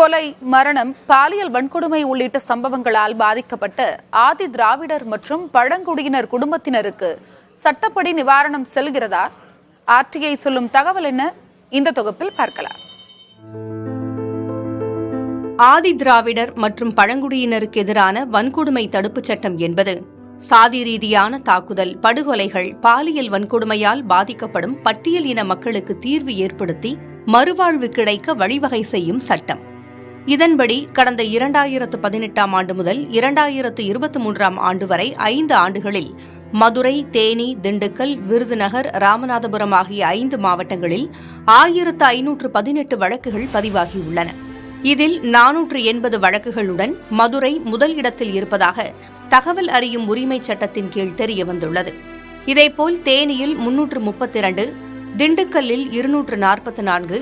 கொலை மரணம் பாலியல் வன்கொடுமை உள்ளிட்ட சம்பவங்களால் பாதிக்கப்பட்ட ஆதி திராவிடர் மற்றும் பழங்குடியினர் குடும்பத்தினருக்கு சட்டப்படி நிவாரணம் செல்கிறதா? ஆர்டிஐ சொல்லும் தகவல் என்ன? இந்த தொகுப்பில் பார்க்கலாம். ஆதி திராவிடர் மற்றும் பழங்குடியினருக்கு எதிரான வன்கொடுமை தடுப்புச் சட்டம் என்பது சாதி ரீதியான தாக்குதல் படுகொலைகள் பாலியல் வன்கொடுமையால் பாதிக்கப்படும் பட்டியல் இன மக்களுக்கு தீர்வு ஏற்படுத்தி மறுவாழ்வு கிடைக்க வழிவகை செய்யும் சட்டம். இதன்படி கடந்த இரண்டாயிரத்து பதினெட்டாம் ஆண்டு முதல் இரண்டாயிரத்து இருபத்தி மூன்றாம் ஆண்டு வரை ஐந்து ஆண்டுகளில் மதுரை தேனி திண்டுக்கல் விருதுநகர் ராமநாதபுரம் ஆகிய ஐந்து மாவட்டங்களில் ஆயிரத்து ஐநூற்று பதினெட்டு வழக்குகள் பதிவாகியுள்ளன. இதில் நானூற்று எண்பது வழக்குகளுடன் மதுரை முதல் இடத்தில் இருப்பதாக தகவல் அறியும் உரிமைச் சட்டத்தின் கீழ் தெரிய வந்துள்ளது. இதேபோல் தேனியில் முன்னூற்று முப்பத்தி இரண்டு திண்டுக்கல்லில் இருநூற்று நாற்பத்தி நான்கு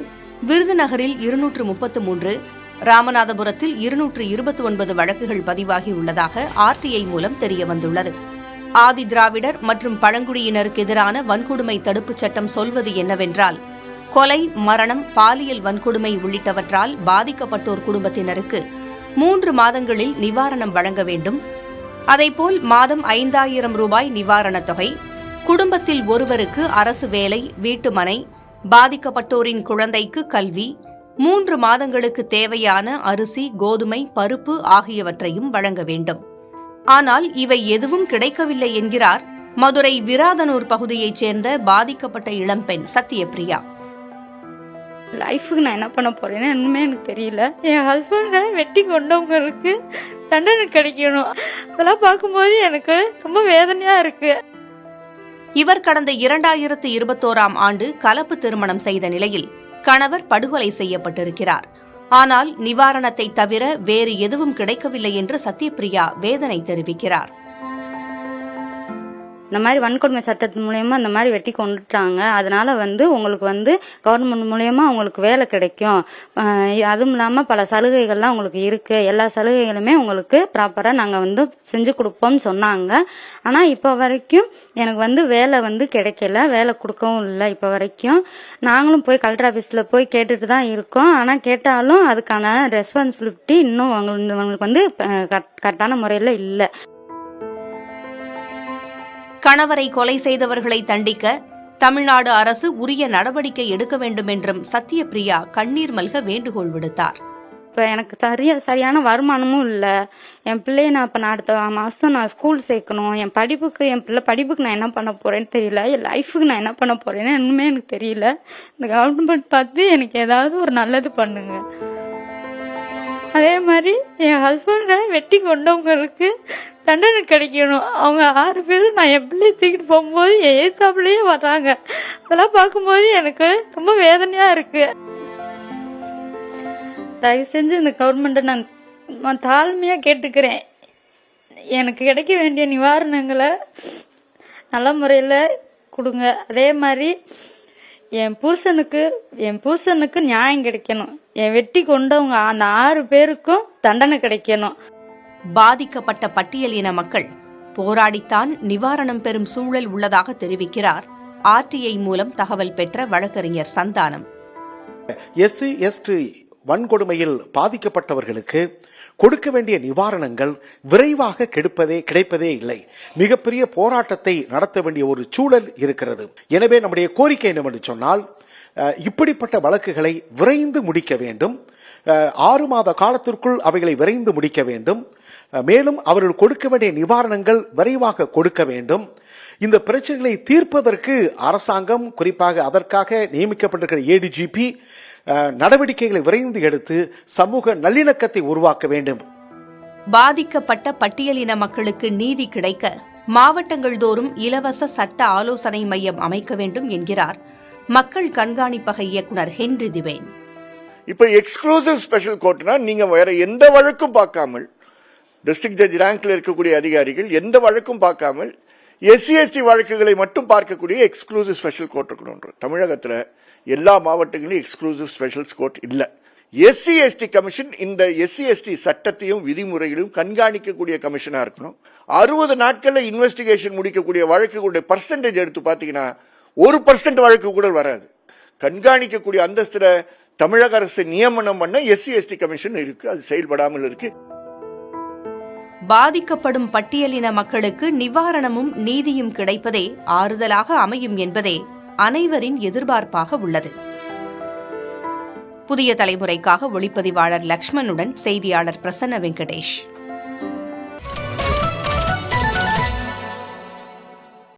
விருதுநகரில் இருநூற்று முப்பத்து மூன்று ராமநாதபுரத்தில் இருநூற்று இருபத்தி ஒன்பது வழக்குகள் பதிவாகியுள்ளதாக ஆர்டிஐ மூலம் தெரியவந்துள்ளது. ஆதி திராவிடர் மற்றும் பழங்குடியினருக்கு எதிரான வன்கொடுமை தடுப்புச் சட்டம் சொல்வது என்னவென்றால் கொலை மரணம் பாலியல் வன்கொடுமை உள்ளிட்டவற்றால் பாதிக்கப்பட்டோர் குடும்பத்தினருக்கு மூன்று மாதங்களில் நிவாரணம் வழங்க வேண்டும். அதேபோல் மாதம் ஐந்தாயிரம் ரூபாய் நிவாரணத் தொகை குடும்பத்தில் ஒருவருக்கு அரசு வேலை வீட்டுமனை பாதிக்கப்பட்டோரின் குழந்தைக்கு கல்வி மூன்று மாதங்களுக்கு தேவையான அரிசி கோதுமை பருப்பு ஆகியவற்றையும் வழங்க வேண்டும். ஆனால் இவை எதுவும் கிடைக்கவில்லை என்கிறார் மதுரை விராதனூர் பகுதியைச் சேர்ந்த பாதிக்கப்பட்ட இளம்பெண் சத்யபிரியா. லைஃபுக்கு நான் என்ன பண்ண போறேன்னு இன்னுமே எனக்கு தெரியல. என் ஹஸ்பண்டை வெட்டி கொண்டவங்களுக்கு தண்டனை கிடைக்கணும். அதெல்லாம் பார்க்கும்போது எனக்கு ரொம்ப வேதனையா இருக்கு. இவர் கடந்த இரண்டாயிரத்து இருபத்தோராம் ஆண்டு கலப்பு திருமணம் செய்த நிலையில் கணவர் படுகொலை செய்யப்பட்டிருக்கிறார். ஆனால் நிவாரணத்தை தவிர வேறு எதுவும் கிடைக்கவில்லை என்று சத்யபிரியா வேதனை தெரிவிக்கிறார். இந்த மாதிரி வன்கொடுமை சட்டத்தின் மூலயமா இந்த மாதிரி வெட்டி கொண்டுட்டாங்க. அதனால வந்து உங்களுக்கு வந்து கவர்மெண்ட் மூலயமா உங்களுக்கு வேலை கிடைக்கும். அதுவும் இல்லாமல் பல சலுகைகள்லாம் உங்களுக்கு இருக்கு. எல்லா சலுகைகளுமே உங்களுக்கு ப்ராப்பராக நாங்கள் வந்து செஞ்சு கொடுப்போம்னு சொன்னாங்க. ஆனால் இப்போ வரைக்கும் எனக்கு வந்து வேலை வந்து கிடைக்கல. வேலை கொடுக்கவும் இல்லை இப்போ வரைக்கும். நாங்களும் போய் கலெக்டர் ஆஃபீஸில் போய் கேட்டுட்டு தான் இருக்கோம். ஆனால் கேட்டாலும் அதுக்கான ரெஸ்பான்சிபிலிட்டி இன்னும் அவங்களுக்கு வந்து கரெக்டான முறையில் இல்லை. கணவரை கொலை செய்தவர்களை தண்டிக்க தமிழ்நாடு அரசு உரிய நடவடிக்கை எடுக்க வேண்டும் என்றும் சத்யபிரியா கண்ணீர் மல்க வேண்டுகோள் விடுத்தார். இப்போ எனக்கு சரிய சரியான வருமானமும் இல்லை. என் பிள்ளைய நான் இப்போ நான் அடுத்த மாதம் நான் ஸ்கூல் சேர்க்கணும். என் படிப்புக்கு என் பிள்ளை படிப்புக்கு நான் என்ன பண்ண போகிறேன்னு தெரியல. என் லைஃபுக்கு நான் என்ன பண்ண போகிறேன்னு இன்னுமே எனக்கு தெரியல. இந்த கவர்மெண்ட் பார்த்து எனக்கு ஏதாவது ஒரு நல்லது பண்ணுங்கள் அதே மாதிரி என் ஹஸ்பண்டை வெட்டி கொண்டவங்களுக்கு தண்டனை கிடைக்கணும். அவங்க ஆறு பேரும் நான் எப்படி தூக்கிட்டு போகும்போது என் வர்றாங்க. அதெல்லாம் பார்க்கும்போது எனக்கு ரொம்ப வேதனையாக இருக்கு. தயவு செஞ்சு இந்த கவர்மெண்ட்டை நான் நான் தாழ்மையாக கேட்டுக்கிறேன். எனக்கு கிடைக்க வேண்டிய நிவாரணங்களை நல்ல முறையில் கொடுங்க. அதே மாதிரி என் புருஷனுக்கு என் புருஷனுக்கு நியாயம் கிடைக்கணும். என் வெட்டி கொண்டவங்க அந்த ஆறு பேருக்கும் தண்டனை கிடைக்கணும். பாதிக்கப்பட்ட பட்டியல் இன மக்கள் போராடித்தான் நிவாரணம் பெறும் சூழல் உள்ளதாக தெரிவிக்கிறார் ஆர்டிஐ மூலம் தகவல் பெற்ற வழக்கறிஞர் சந்தானம். எஸ்சி எஸ்டி வன்கொடுமையில் பாதிக்கப்பட்டவர்களுக்கு கொடுக்க வேண்டிய நிவாரணங்கள் விரைவாக கெடுப்பதே கிடைப்பதே இல்லை. மிகப்பெரிய போராட்டத்தை நடத்த வேண்டிய ஒரு சூழல் இருக்கிறது. எனவே நம்முடைய கோரிக்கை என்னவென்று சொன்னால் இப்படிப்பட்ட வழக்குகளை விரைந்து முடிக்க வேண்டும். ஆறு மாத காலத்திற்குள் அவைகளை விரைந்து முடிக்க வேண்டும். மேலும் அவர்கள் கொடுக்க வேண்டிய நிவாரணங்கள் விரைவாக கொடுக்க வேண்டும். இந்த பிரச்சனைகளை தீர்ப்பதற்கு அரசாங்கம் குறிப்பாக அதற்காக நியமிக்கப்பட்டிருக்கிற ஏடிஜிபி நடவடிக்கைகளை விரைந்து எடுத்து சமூக நல்லிணக்கத்தை உருவாக்க வேண்டும். பாதிக்கப்பட்ட பட்டியலின மக்களுக்கு நீதி கிடைக்க மாவட்டங்கள் தோறும் இலவச சட்ட ஆலோசனை மையம் அமைக்க வேண்டும் என்கிறார் மக்கள் கண்காணிப்பக இயக்குனர் ஹென்றி திவேன். இப்போ எக்ஸ்க்ளூசிவ் ஸ்பெஷல் கோர்ட்னா நீங்க வேற எந்த வழக்கும் பார்க்காமல் டிஸ்ட்ரிக்ட் ஜட்ஜ் ரேங்க்ல இருக்கக்கூடிய அதிகாரிகள் எந்த வழக்கும் பார்க்காமல் எஸ்சி எஸ்டி வழக்குகளை மட்டும் பார்க்கக்கூடிய எக்ஸ்க்ளூசிவ் ஸ்பெஷல் கோர்ட் இருக்கணும் தமிழகத்துல எல்லா மாவட்டங்களிலும் எக்ஸ்க்ளூசிவ் ஸ்பெஷல் கோர்ட் இல்லை. எஸ்சி எஸ்டி கமிஷன் இந்த எஸ்சி எஸ்டி சட்டத்தையும் விதிமுறைகளையும் கண்காணிக்கக்கூடிய கமிஷனாக இருக்கணும். அறுபது நாட்களில் இன்வெஸ்டிகேஷன் முடிக்கக்கூடிய வழக்குகளுடைய பர்சன்டேஜ் எடுத்து பார்த்தீங்கன்னா ஒரு பர்சன்ட் வழக்கு கூட வராது. கண்காணிக்கக்கூடிய அந்தஸ்தில் தமிழக அரசு நியமனம் பண்ண எஸ்சி எஸ்டி கமிஷன் இருக்கு. அது செயல்படாமல் இருக்கு. பாதிக்கப்படும் பட்டியலின மக்களுக்கு நிவாரணமும் நீதியும் கிடைப்பதே ஆறுதலாக அமையும் என்பதே அனைவரின் எதிர்பார்ப்பாக உள்ளது. புதிய தலைமுறைக்காக ஒளிப்பதிவாளர் லக்ஷ்மணுடன் செய்தியாளர் பிரசன்ன வெங்கடேஷ்.